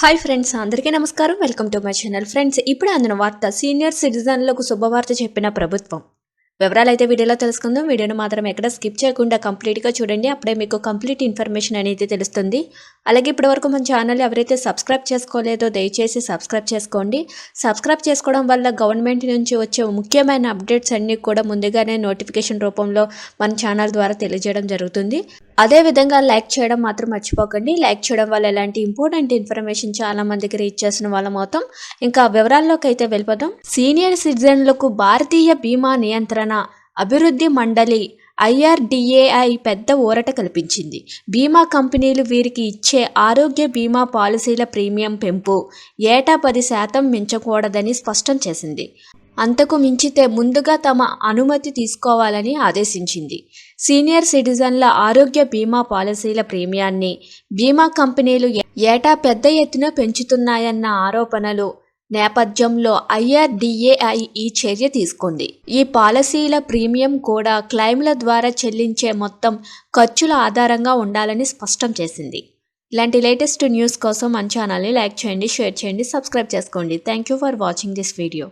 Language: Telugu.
హాయ్ ఫ్రెండ్స్ అందరికీ నమస్కారం. Welcome to my channel. Friends ఇప్పుడు అందిన వార్త సీనియర్ సిటిజన్లకు శుభవార్త చెప్పిన ప్రభుత్వం. వివరాలు అయితే వీడియోలో తెలుసుకుందాం. వీడియోను మాత్రం ఎక్కడ స్కిప్ చేయకుండా కంప్లీట్గా చూడండి. అప్పుడే మీకు కంప్లీట్ ఇన్ఫర్మేషన్ అనేది తెలుస్తుంది. అలాగే ఇప్పటివరకు మన ఛానల్ ఎవరైతే సబ్స్క్రైబ్ చేసుకోలేదో దయచేసి సబ్స్క్రైబ్ చేసుకోండి. సబ్స్క్రైబ్ చేసుకోవడం వల్ల గవర్నమెంట్ నుంచి వచ్చే ముఖ్యమైన అప్డేట్స్ అన్నీ కూడా ముందుగానే నోటిఫికేషన్ రూపంలో మన ఛానల్ ద్వారా తెలియజేయడం జరుగుతుంది. అదే విధంగా లైక్ చేయడం మాత్రం మర్చిపోకండి. లైక్ చేయడం వల్ల ఎలాంటి ఇంపార్టెంట్ ఇన్ఫర్మేషన్ చాలా మందికి రీచ్ చేసిన వాళ్ళం అవుతాం. ఇంకా వివరాల్లోకి అయితే వెళ్ళిపోదాం. సీనియర్ సిటిజన్లకు భారతీయ బీమా నియంత్రణ అభివృద్ధి మండలి ఐఆర్డిఏఐ పెద్ద ఊరట కల్పించింది. బీమా కంపెనీలు వీరికి ఇచ్చే ఆరోగ్య బీమా పాలసీల ప్రీమియం పెంపు ఏటా పది శాతం మించకూడదని స్పష్టం చేసింది. అంతకు మించితే ముందుగా తమ అనుమతి తీసుకోవాలని ఆదేశించింది. సీనియర్ సిటిజన్ల ఆరోగ్య బీమా పాలసీల ప్రీమియాన్ని బీమా కంపెనీలు ఏటా పెద్ద ఎత్తున పెంచుతున్నాయన్న ఆరోపణలు నేపథ్యంలో ఐఆర్డిఏఐ ఈ చర్య తీసుకుంది. ఈ పాలసీల ప్రీమియం కూడా క్లెయిమ్ల ద్వారా చెల్లించే మొత్తం ఖర్చుల ఆధారంగా ఉండాలని స్పష్టం చేసింది. ఇలాంటి లేటెస్ట్ న్యూస్ కోసం మన ఛానల్ని లైక్ చేయండి షేర్ చేయండి సబ్స్క్రైబ్ చేసుకోండి. Thank you for watching this video.